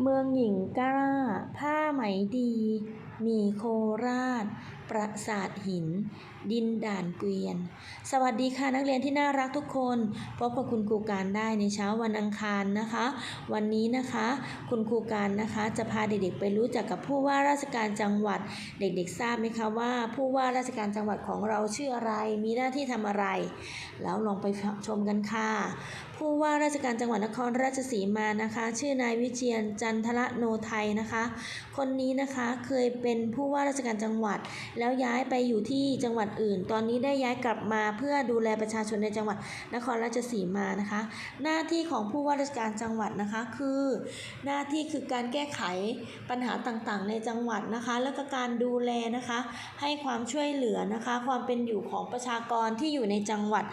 เมืองหญิงกล้า ผ้าไหมดี มีโคราช ปราสาทหิน ดินด่านเกวียน สวัสดีค่ะนักเรียนที่น่ารักทุกคน พบกับคุณครูการได้ในเช้าวันอังคารนะคะ วันนี้นะคะ คุณครูการนะคะจะพาเด็กๆไปรู้จักกับผู้ว่าราชการจังหวัด เด็กๆทราบไหมคะว่า ผู้ว่าราชการจังหวัดของเราชื่ออะไร มีหน้าที่ทำอะไร แล้วลองไปชมกันค่ะ ผู้ว่าราชการจังหวัดนครราชสีมานะคะ ชื่อนายวิเชียนจันทระโนไทยนะคะ คนนี้นะคะเคยเเป็นผู้ว่าราชการจังหวัด แล้วย้ายไปอยู่ที่จังหวัดอื่น ตอนนี้ได้ย้ายกลับมาเพื่อดูแลประชาชนในจังหวัดนครราชสีมานะคะ หน้าที่ของผู้ว่าราชการจังหวัดนะคะคือ หน้าที่คือการแก้ไขปัญหาต่างๆ ในจังหวัดนะคะ แล้วก็การดูแลนะคะ ให้ความช่วยเหลือนะคะ ความเป็นอยู่ของประชากรที่อยู่ในจังหวัด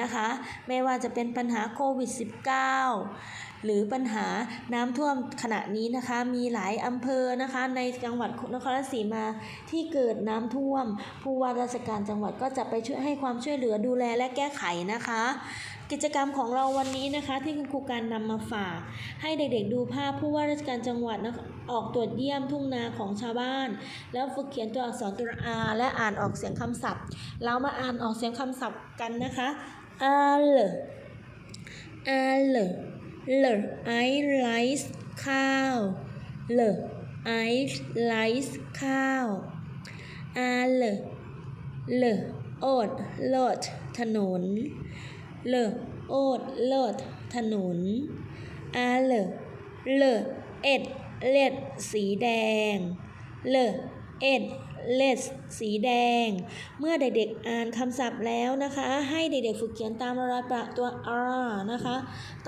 นะคะ ไม่ว่าจะเป็นปัญหาโควิด -19 หรือปัญหาน้ำท่วมขณะนี้นะคะ มีหลายอำเภอนะคะ ในจังหวัดนครราชสีมาที่เกิดน้ำท่วม ผู้ว่าราชการจังหวัดก็จะไปช่วยให้ความช่วยเหลือดูแลและแก้ไขนะคะ กิจกรรมของเราวันนี้นะคะ ที่คุณครูการนำมาฝาก ให้เด็กๆดูภาพผู้ว่าราชการจังหวัดนะออกตรวจเยี่ยมทุ่งนาของชาวบ้าน แล้วฝึกเขียนตัวอักษรตัวอาและอ่านออกเสียงคำศัพท์ เรามาอ่านออกเสียงคำศัพท์กันนะคะอาเลอาเลเลไอไลซ์ข้าวเล ไอไลซ์ข้าวอาลลโอดโลดถนนเลโอดเลิศถนนอาเลเลเอ็ดเล็ดสีแดงเลเอ็ด เล็ดสีแดง เมื่อเด็กๆอ่านคำศัพท์แล้วนะคะ ให้เด็กๆฝึกเขียนตามรอยประตัว R นะคะ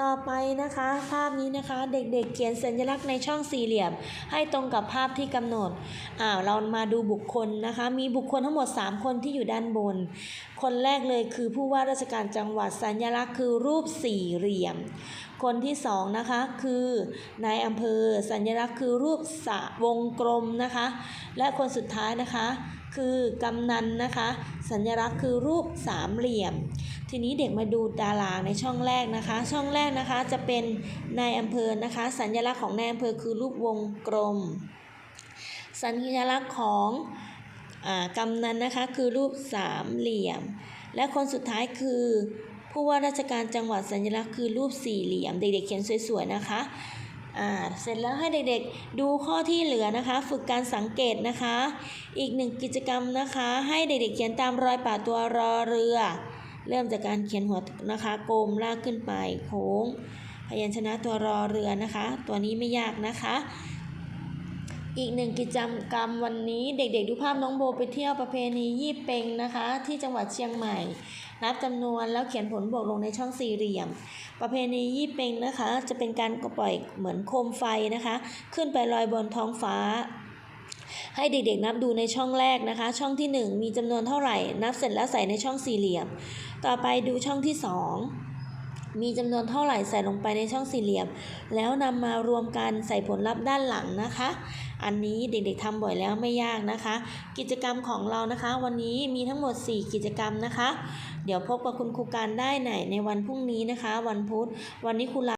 ต่อไปนะคะ ภาพนี้นะคะเด็กๆเขียนสัญลักษณ์ในช่องสี่เหลี่ยม ให้ตรงกับภาพที่กำหนดอ่าเรามาดูบุคคลนะคะ มีบุคคลทั้งหมด 3 คนที่อยู่ด้านบน คนแรกเลยคือผู้ว่าราชการจังหวัดสัญลักษณ์คือรูปสี่เหลี่ยม คนที่สองนะคะคือนายอำเภอ สัญลักษณ์คือรูปสะวงกลมนะคะ และคนสุดท้ายนะคะ คือกำนันนะคะ สัญลักษณ์คือรูปสามเหลี่ยม ทีนี้เด็กมาดูตารางในช่องแรกนะคะ ช่องแรกนะคะจะเป็นนายอำเภอนะคะ สัญลักษณ์ของนายอำเภอคือรูปวงกลม สัญลักษณ์ของอากำนันนะคะคือรูปสามเหลี่ยม และคนสุดท้ายคือ ผู้ว่าราชการจังหวัดสัญลักษณ์คือรูปสี่เหลี่ยม เด็กๆเขียนสวยๆนะคะอ่าเสร็จแล้วให้เด็กๆดูข้อที่เหลือนะคะ ฝึกการสังเกตนะคะ อีกหนึ่งกิจกรรมนะคะ ให้เด็กๆเขียนตามรอยป่าตัวรอเรือ เริ่มจากการเขียนหัวนะคะกลมลากขึ้นไปโค้งพยัญชนะตัวรอเรือนะคะ ตัวนี้ไม่ยากนะคะ อีกหนึ่งกิจกรรมวันนี้เด็กๆ ดูภาพน้องโบไปเที่ยวประเพณียี่เปงนะคะ ที่จังหวัดเชียงใหม่ นับจำนวนแล้วเขียนผลบวกลงในช่องสี่เหลี่ยม ประเพณียี่เปงนะคะ จะเป็นการปล่อยเหมือนโคมไฟนะคะ ขึ้นไปลอยบนท้องฟ้าให้เด็กๆนับดูในช่องแรกนะคะ ช่องที่ 1 มีจำนวนเท่าไหร่ นับเสร็จแล้วใส่ในช่องสี่เหลี่ยม ต่อไปดูช่องที่ 2 มีจำนวนเท่าไหร่ใส่ลงไปในช่องสี่เหลี่ยม แล้วนำมารวมกันใส่ผลลัพธ์ด้านหลังนะคะ อันนี้เด็กๆทำบ่อยแล้วไม่ยากนะคะ กิจกรรมของเรานะคะ วันนี้มีทั้งหมด 4 กิจกรรมนะคะ เดี๋ยวพบกับคุณครูการได้ไหนในวันพรุ่งนี้นะคะ วันพุธวันนี้ครูลา